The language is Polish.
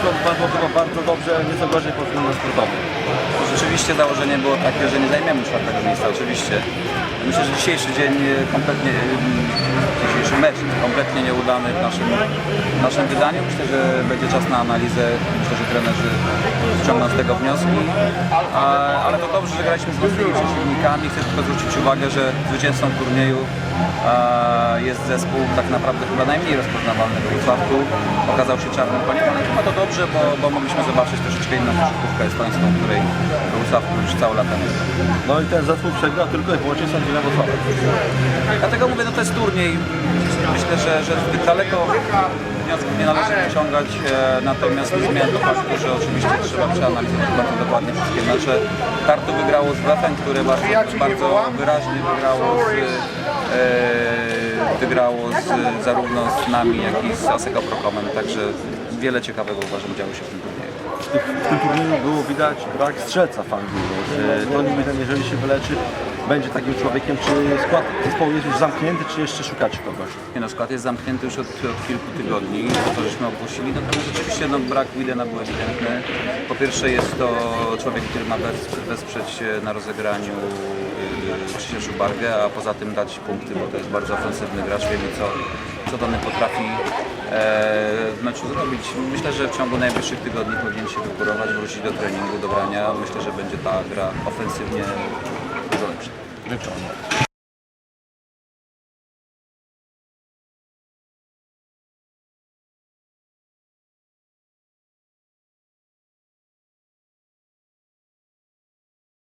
wszystko padło chyba bardzo dobrze, nieco gorzej pod względem sportowym. Rzeczywiście założenie było takie, że nie zajmiemy czwartego miejsca, oczywiście. Myślę, że dzisiejszy dzień e, kompletnie, e, dzisiejszy mecz kompletnie nieudany w naszym, w naszym wydaniu. Myślę, że będzie czas na analizę. Myślę, że trenerzy wyciągną z tego wnioski. A, ale to dobrze, że graliśmy z mocnymi przeciwnikami. Chcę tylko zwrócić uwagę, że zwycięzcą turnieju jest zespół tak naprawdę chyba najmniej rozpoznawalny w Wrocławku. Okazał się czarnym koniem, ale chyba to dobrze, bo, bo mogliśmy zobaczyć troszeczkę inną koszykówkę estońską, której Wrocławku już całe lata nie było. No i ten zespół przegrał tylko i wyłącznie z Sędziwem Wrocławia. Dlatego mówię, no to jest turniej. Myślę, że, że zbyt daleko wniosków nie należy wyciągać, e, natomiast nie zmienia to faktu, że oczywiście trzeba przeanalizować bardzo dokładnie wszystkie mecze. Tartu wygrało z Wefem, które bardzo, bardzo wyraźnie wygrało z, e, wygrało z, zarówno z nami, jak i z Aseko Prokomem, także wiele ciekawego uważam działo się w tym turnieju. W tym turnieju było widać brak strzelca w Anglii. Czy Toni Miden, jeżeli się wyleczy, będzie takim człowiekiem, czy skład zespołu jest już zamknięty, czy jeszcze szukacie kogoś? Nie no, skład jest zamknięty już od, od kilku tygodni, to żeśmy opuścili, natomiast rzeczywiście no, brak Widena był ewidentny. Po pierwsze jest to człowiek, który ma wes- wesprzeć e, na rozegraniu Krzysia Szubargę, a poza tym dać punkty, bo to jest bardzo ofensywny gracz, wiemy co, co Dany potrafi e, w meczu zrobić. Myślę, że w ciągu najbliższych tygodni powinien się wygórować, wrócić do treningu, do grania. Myślę, że będzie ta gra ofensywnie dużo lepsza.